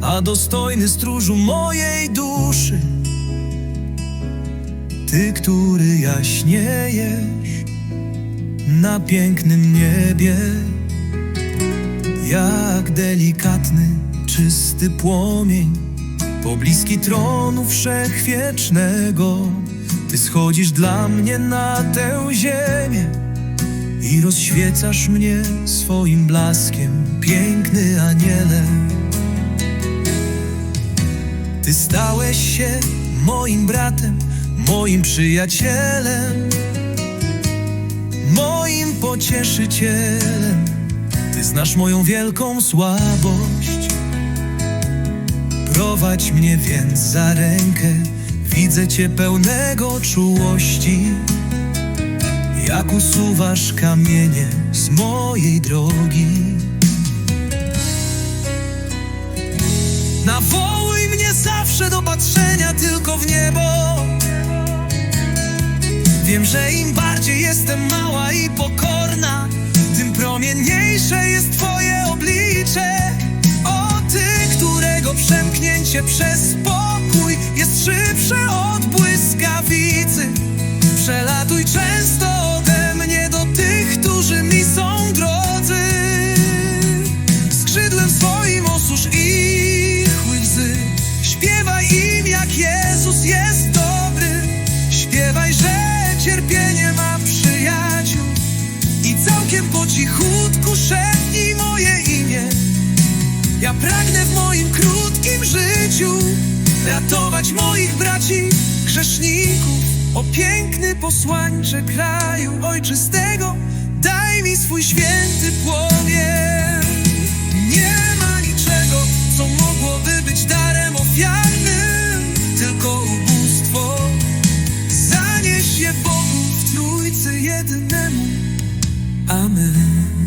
a dostojny stróżu mojej duszy. Ty, który jaśniejesz na pięknym niebie, jak delikatny, czysty płomień, pobliski tronu wszechwiecznego. Ty schodzisz dla mnie na tę ziemię i rozświecasz mnie swoim blaskiem, piękny aniele. Ty stałeś się moim bratem, moim przyjacielem, moim pocieszycielem. Ty znasz moją wielką słabość. Prowadź mnie więc za rękę, widzę Cię pełnego czułości. Jak usuwasz kamienie z mojej drogi. Nawołuj mnie zawsze do patrzenia tylko w niebo. Wiem, że im bardziej jestem mała i pokorna, tym promienniejsze jest Twoje oblicze. O Ty, którego przemknięcie przez spokój jest szybsze od błyskawicy. Przelatuj często Jezus jest dobry. Śpiewaj, że cierpienie ma przyjaciół. I całkiem po cichutku szepnij moje imię. Ja pragnę w moim krótkim życiu ratować moich braci grzeszników. O piękny posłańcze kraju ojczystego, daj mi swój święty płomień. y ait de. Amen.